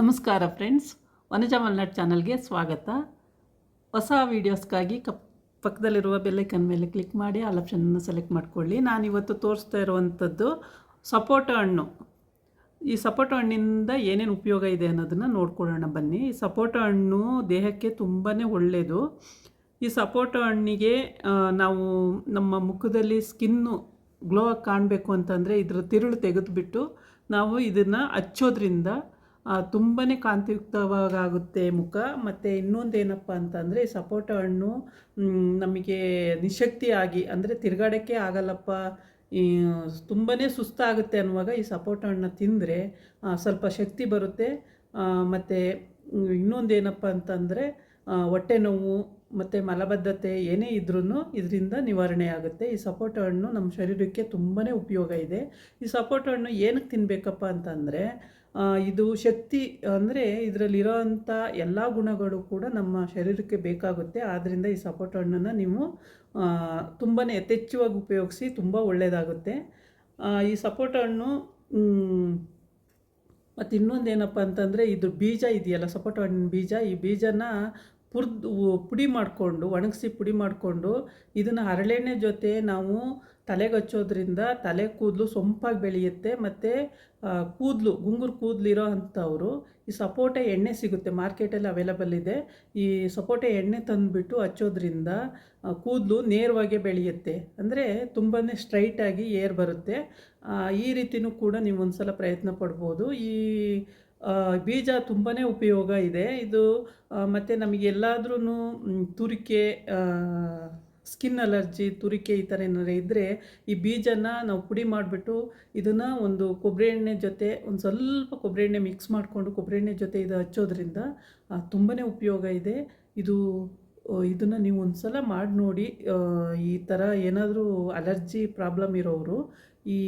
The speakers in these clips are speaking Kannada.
ನಮಸ್ಕಾರ ಫ್ರೆಂಡ್ಸ್ ವನಜ ಮಲ್ನಾಡ್ ಚಾನಲ್ಗೆ ಸ್ವಾಗತ. ಹೊಸ ವೀಡಿಯೋಸ್ಗಾಗಿ ಕಪ್ ಪಕ್ಕದಲ್ಲಿರುವ ಬೆಲ್ಲೈಕನ್ ಮೇಲೆ ಕ್ಲಿಕ್ ಮಾಡಿ ಆಲ್ ಆಪ್ಷನನ್ನು ಸೆಲೆಕ್ಟ್ ಮಾಡ್ಕೊಳ್ಳಿ. ನಾನು ಇವತ್ತು ತೋರಿಸ್ತಾ ಇರುವಂಥದ್ದು ಸಪೋಟೊ ಹಣ್ಣು. ಈ ಸಪೋಟೊ ಹಣ್ಣಿಂದ ಏನೇನು ಉಪಯೋಗ ಇದೆ ಅನ್ನೋದನ್ನು ನೋಡ್ಕೊಳ್ಳೋಣ ಬನ್ನಿ. ಈ ಸಪೋಟೊ ಹಣ್ಣು ದೇಹಕ್ಕೆ ತುಂಬಾ ಒಳ್ಳೆಯದು ಈ ಸಪೋಟೊ ಹಣ್ಣಿಗೆ ನಾವು ನಮ್ಮ ಮುಖದಲ್ಲಿ ಸ್ಕಿನ್ನು ಗ್ಲೋ ಆಗಿ ಕಾಣಬೇಕು ಅಂತಂದರೆ ಇದರ ತಿರುಳು ತೆಗೆದುಬಿಟ್ಟು ನಾವು ಇದನ್ನು ಹಚ್ಚೋದ್ರಿಂದ ತುಂಬಾ ಕಾಂತಿಯುಕ್ತವಾಗುತ್ತೆ ಮುಖ. ಮತ್ತು ಇನ್ನೊಂದೇನಪ್ಪ ಅಂತಂದರೆ ಈ ಸಪೋಟ ಹಣ್ಣು ನಮಗೆ ನಿಶಕ್ತಿಯಾಗಿ, ಅಂದರೆ ತಿರುಗಾಡೋಕ್ಕೆ ಆಗಲ್ಲಪ್ಪ. ಈ ತುಂಬಾ ಸುಸ್ತಾಗುತ್ತೆ ಅನ್ನುವಾಗ ಈ ಸಪೋಟ ಹಣ್ಣು ತಿಂದರೆ ಸ್ವಲ್ಪ ಶಕ್ತಿ ಬರುತ್ತೆ. ಮತ್ತು, ಇನ್ನೊಂದೇನಪ್ಪ ಅಂತಂದರೆ ಹೊಟ್ಟೆ ನೋವು ಮತ್ತು ಮಲಬದ್ಧತೆ ಏನೇ ಇದ್ರೂ ಇದರಿಂದ ನಿವಾರಣೆ ಆಗುತ್ತೆ. ಈ ಸಪೋಟ ಹಣ್ಣು ನಮ್ಮ ಶರೀರಕ್ಕೆ ತುಂಬಾ ಉಪಯೋಗ ಇದೆ. ಈ ಸಪೋಟ ಹಣ್ಣು ಏನಕ್ಕೆ ತಿನ್ನಬೇಕಪ್ಪ ಅಂತಂದರೆ ಇದು ಶಕ್ತಿ ಅಂದರೆ ಇದರಲ್ಲಿರೋಂಥ ಎಲ್ಲ ಗುಣಗಳು ಕೂಡ ನಮ್ಮ ಶರೀರಕ್ಕೆ ಬೇಕಾಗುತ್ತೆ. ಆದ್ದರಿಂದ ಈ ಸಪೋಟ ಹಣ್ಣನ್ನು ನೀವು ತುಂಬಾ ಯಥೇಚ್ಛವಾಗಿ ಉಪಯೋಗಿಸಿ ತುಂಬ ಒಳ್ಳೆಯದಾಗುತ್ತೆ ಈ ಸಪೋಟ ಹಣ್ಣು ಮತ್ತು ಇನ್ನೊಂದು ಏನಪ್ಪ ಅಂತಂದರೆ ಇದು ಬೀಜ ಇದೆಯಲ್ಲ, ಸಪೋಟ ಹಣ್ಣಿನ ಬೀಜ. ಈ ಬೀಜನ ಪುರ್ದು ಪುಡಿ ಮಾಡಿಕೊಂಡು ಒಣಗಿಸಿ ಪುಡಿ ಮಾಡಿಕೊಂಡು ಇದನ್ನು ಹರಳೆಣ್ಣೆ ಜೊತೆ ನಾವು ತಲೆಗೆ ಹಚ್ಚೋದ್ರಿಂದ ತಲೆ ಕೂದಲು ಸೊಂಪಾಗಿ ಬೆಳೆಯುತ್ತೆ ಮತ್ತು ಕೂದಲು, ಗುಂಗುರು ಕೂದಲಿರೋ ಅಂಥವರು ಈ ಸಪೋಟೆ ಎಣ್ಣೆ ಸಿಗುತ್ತೆ, ಮಾರ್ಕೆಟಲ್ಲಿ ಅವೈಲಬಲ್ ಇದೆ. ಈ ಸಪೋಟೆ ಎಣ್ಣೆ ತಂದುಬಿಟ್ಟು ಹಚ್ಚೋದ್ರಿಂದ ಕೂದಲು ನೇರವಾಗಿ ಬೆಳೆಯುತ್ತೆ. ಅಂದರೆ ತುಂಬಾ ಸ್ಟ್ರೈಟಾಗಿ ಏರ್ ಬರುತ್ತೆ. ಈ ರೀತಿನೂ ಕೂಡ ನೀವು ಒಂದ್ಸಲ ಪ್ರಯತ್ನ ಪಡ್ಬೋದು. ಈ ಬೀಜ ತುಂಬಾ ಉಪಯೋಗ ಇದೆ. ಇದು ಮತ್ತು ನಮಗೆಲ್ಲಾದ್ರೂ ತುರಿಕೆ ಸ್ಕಿನ್ ಅಲರ್ಜಿ, ತುರಿಕೆ ಈ ಥರ ಏನಾರು ಇದ್ದರೆ ಈ ಬೀಜನ ನಾವು ಪುಡಿ ಮಾಡಿಬಿಟ್ಟು ಇದನ್ನು ಒಂದು ಕೊಬ್ಬರಿ ಎಣ್ಣೆ ಜೊತೆ ಒಂದು ಸ್ವಲ್ಪ ಕೊಬ್ಬರಿ ಎಣ್ಣೆ ಮಿಕ್ಸ್ ಮಾಡಿಕೊಂಡು ಕೊಬ್ಬರಿ ಎಣ್ಣೆ ಜೊತೆ ಇದು ಹಚ್ಚೋದ್ರಿಂದ ತುಂಬಾ ಉಪಯೋಗ ಇದೆ. ಇದು ಇದನ್ನು ನೀವು ಒಂದು ಸಲ ಮಾಡಿ ನೋಡಿ ಈ ಥರ ಏನಾದರೂ ಅಲರ್ಜಿ ಪ್ರಾಬ್ಲಮ್ ಇರೋರು ಈ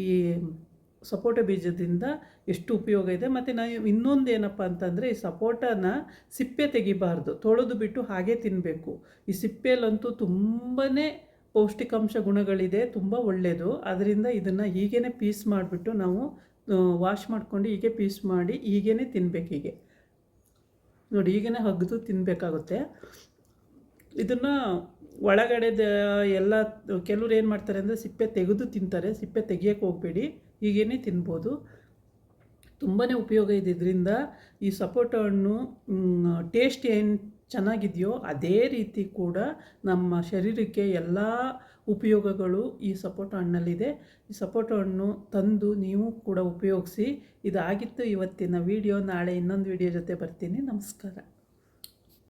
ಸಪೋಟ ಬೀಜದಿಂದ ಎಷ್ಟು ಉಪಯೋಗ ಇದೆ. ಮತ್ತು ನಾವು ಇನ್ನೊಂದು ಏನಪ್ಪ ಅಂತಂದರೆ ಈ ಸಪೋಟನ ಸಿಪ್ಪೆ ತೆಗಿಬಾರ್ದು. ತೊಳೆದು ಬಿಟ್ಟು ಹಾಗೆ ತಿನ್ನಬೇಕು ಈ ಸಿಪ್ಪೆಯಲ್ಲಂತೂ ತುಂಬಾ ಪೌಷ್ಟಿಕಾಂಶ ಗುಣಗಳಿದೆ, ತುಂಬ ಒಳ್ಳೆಯದು ಅದರಿಂದ ಇದನ್ನು ಹೀಗೇ ಪೀಸ್ ಮಾಡಿಬಿಟ್ಟು ನಾವು ವಾಶ್ ಮಾಡ್ಕೊಂಡು ಹೀಗೆ ಪೀಸ್ ಮಾಡಿ ಹೀಗೇ ತಿನ್ನಬೇಕು ಹೀಗೆ. ನೋಡಿ ಈಗೇ ಹಗ್ದು ತಿನ್ನಬೇಕಾಗುತ್ತೆ ಇದನ್ನು ಒಳಗಡೆ ಎಲ್ಲ, ಕೆಲವ್ರು ಏನು ಮಾಡ್ತಾರೆ ಅಂದರೆ ಸಿಪ್ಪೆ ತೆಗೆದು ತಿಂತಾರೆ. ಸಿಪ್ಪೆ ತೆಗಿಯೋಕೆ ಹೋಗಬೇಡಿ. ಹೀಗೇ ತಿನ್ಬೋದು. ತುಂಬಾ ಉಪಯೋಗ ಇದೆ ಇದರಿಂದ ಈ ಸಪೋಟ ಹಣ್ಣು ಟೇಸ್ಟ್ ಏನು ಚೆನ್ನಾಗಿದೆಯೋ ಅದೇ ರೀತಿ ಕೂಡ ನಮ್ಮ ಶರೀರಕ್ಕೆ ಎಲ್ಲ ಉಪಯೋಗಗಳು ಈ ಸಪೋಟ ಹಣ್ಣಲ್ಲಿದೆ. ಈ ಸಪೋಟ ಹಣ್ಣು ತಂದು ನೀವು ಕೂಡ ಉಪಯೋಗಿಸಿ. ಇದಾಗಿತ್ತು ಇವತ್ತಿನ ವಿಡಿಯೋ. ನಾಳೆ ಇನ್ನೊಂದು ವಿಡಿಯೋ ಜೊತೆ ಬರ್ತೀನಿ. ನಮಸ್ಕಾರ.